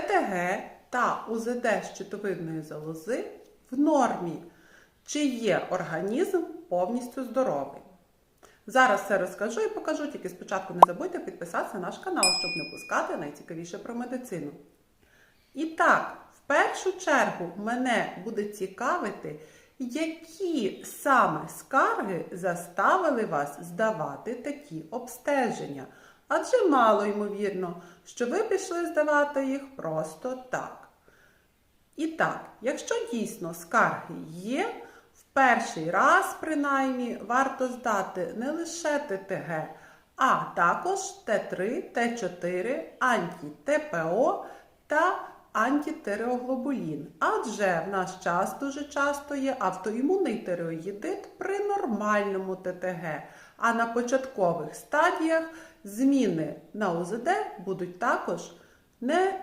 ТТГ та УЗД щитовидної залози в нормі, чи є організм повністю здоровий. Зараз все розкажу і покажу, тільки спочатку не забудьте підписатися на наш канал, щоб не пускати найцікавіше про медицину. І так, в першу чергу мене буде цікавити, які саме скарги заставили вас здавати такі обстеження. Адже мало ймовірно, що ви пішли здавати їх просто так. І так, якщо дійсно скарги є, в перший раз, принаймні, варто здати не лише ТТГ, а також Т3, Т4, анті-ТПО та антитереоглобулін. Адже в наш час дуже часто є автоімунний тиреоїдит при нормальному ТТГ, а на початкових стадіях зміни на УЗД будуть також не